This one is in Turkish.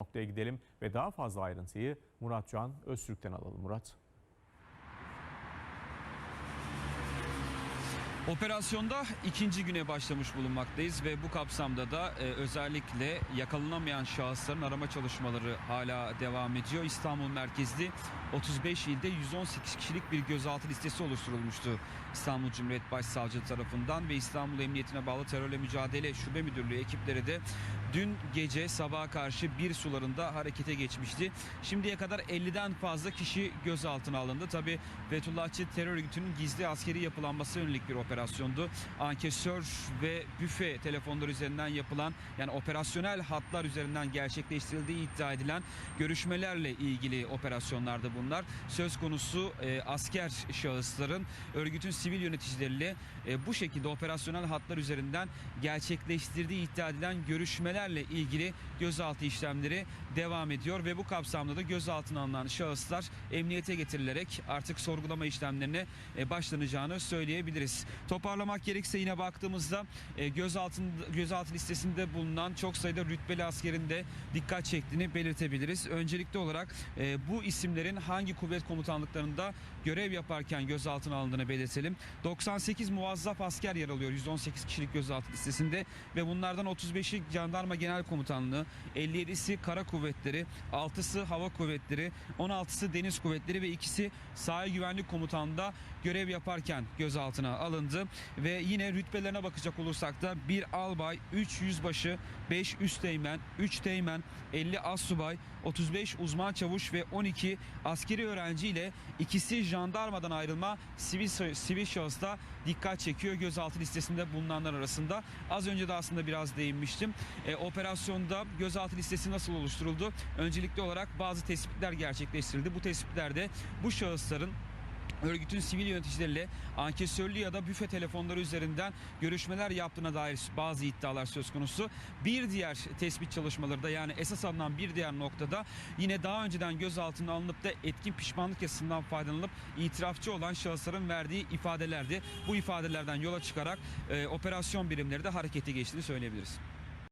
noktaya gidelim ve daha fazla ayrıntıyı Muratcan Öztürk'ten alalım. Murat. Operasyonda ikinci güne başlamış bulunmaktayız ve bu kapsamda da e, özellikle yakalanamayan şahısların arama çalışmaları hala devam ediyor. İstanbul merkezli 35 ilde 118 kişilik bir gözaltı listesi oluşturulmuştu İstanbul Cumhuriyet Başsavcılığı tarafından ve İstanbul Emniyetine bağlı terörle mücadele şube müdürlüğü ekipleri de dün gece sabaha karşı bir sularında harekete geçmişti. Şimdiye kadar 50'den fazla kişi gözaltına alındı. Tabi Fethullahçı terör örgütünün gizli askeri yapılanması yönelik bir operasyondu. Ankesör ve büfe telefonlar üzerinden yapılan yani operasyonel hatlar üzerinden gerçekleştirildiği iddia edilen görüşmelerle ilgili operasyonlardı bunlar. Söz konusu e, asker şahısların örgütün sivil yöneticileriyle e, bu şekilde operasyonel hatlar üzerinden gerçekleştirdiği iddia edilen görüşmelerle ilgili gözaltı işlemleri devam ediyor ve bu kapsamda da gözaltına alınan şahıslar emniyete getirilerek artık sorgulama işlemlerine e, başlanacağını söyleyebiliriz. Toparlamak gerekirse yine baktığımızda e, gözaltında gözaltı listesinde bulunan çok sayıda rütbeli askerin de dikkat çektiğini belirtebiliriz. Öncelikli olarak e, bu isimlerin hangi kuvvet komutanlıklarında görev yaparken gözaltına alındığını belirtelim. 98 muvazzaf asker yer alıyor 118 kişilik gözaltı listesinde ve bunlardan 35'i jandarma genel komutanlığı, 57'si kara kuvvetleri, 6'sı hava kuvvetleri, 16'sı deniz kuvvetleri ve ikisi sahil güvenlik komutanlığında görev yaparken gözaltına alındı ve yine rütbelerine bakacak olursak da bir albay, 3 yüzbaşı, 5 üsteğmen, 3 teğmen, 50 assubay, 35 uzman çavuş ve 12 askeri öğrenci ile ikisi jandarmadan ayrılma sivil sivil şahısta dikkat çekiyor gözaltı listesinde bulunanlar arasında. Az önce de aslında biraz değinmiştim. E, operasyonda gözaltı listesi nasıl oluşturuldu? Öncelikli olarak bazı tespitler gerçekleştirildi. Bu tespitlerde bu şahısların örgütün sivil yöneticileriyle ankesörlü ya da büfe telefonları üzerinden görüşmeler yaptığına dair bazı iddialar söz konusu. Bir diğer tespit çalışmaları da yani esas alınan bir diğer noktada yine daha önceden gözaltına alınıp da etkin pişmanlık yasasından faydalanıp itirafçı olan şahısların verdiği ifadelerdi. Bu ifadelerden yola çıkarak e, operasyon birimleri de harekete geçtiğini söyleyebiliriz.